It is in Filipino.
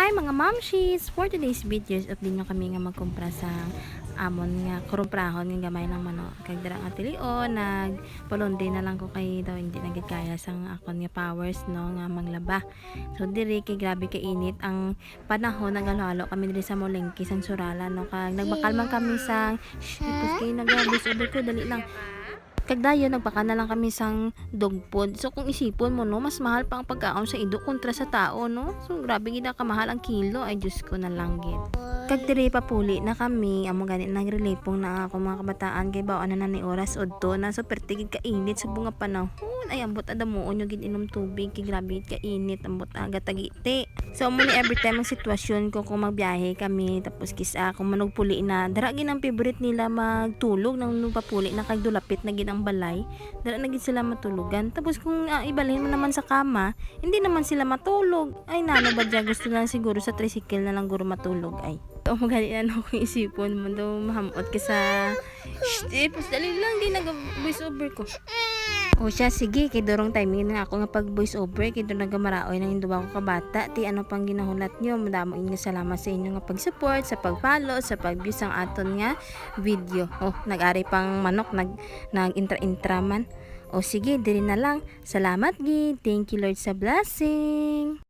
Hi mga mamshis! For today's videos, update nyo kami nga magkumpra sa amon nga kurumprahon nga gamay ng manok. Kag dira nga tilio, nag pulundi na lang ko kay daw hindi nagit kaya sang akon nga powers no nga manglaba. So diri kay grabe kay init ang panahon nagalalo kami diri sa Molengki sang Surala no kag nagbakal man kami sa shh, ipos kay nagabis over ko dali lang. Kagdayo, nagpaka na lang kami sang dog food. So, kung isipon mo, no, mas mahal pa ang pagkaon sa ido kontra sa tao, no? So, grabe gina kamahal ang kilo. Ay, Diyos ko na lang, gid. Kag diri papuli na kami, amo gani nag-relate pong na ako mga kabataan kay bawaan na na ni oras odto na so pertigid ka init sa bunga panahon. Ay ambot adamuon yung gid inom tubig kay grabe ka init ambot aga tagiti. So ni every time ang sitwasyon ko kung magbiyahe kami tapos kisa kung manog puli na dara gid ang favorite nila magtulog nang nung papuli na kag dulapit na gid ang balay. Dara na gid sila matulugan. Tapos kung ah, ibalhin mo naman sa kama, hindi naman sila matulog. Ay dyan? gusto lang siguro sa tricycle na lang guro matulog ay. O magali na no, kung isipon mo daw mahamot ka sa Shh, eh, pas dali lang din nag voice over ko. O siya, sige, kay dorong timing na ako nga pag voice over, kay dorong nagamaraoy ng induwa ko kabata, ti ano pang ginahulat nyo, madamo inyo salamat sa inyo nga pag-support, sa pag-follow, sa pag-view sang aton nga video. Oh, nag-ari pang manok, nag, nag-intra-intra man. O sige, diri na lang. Salamat, gid. Thank you Lord sa blessing.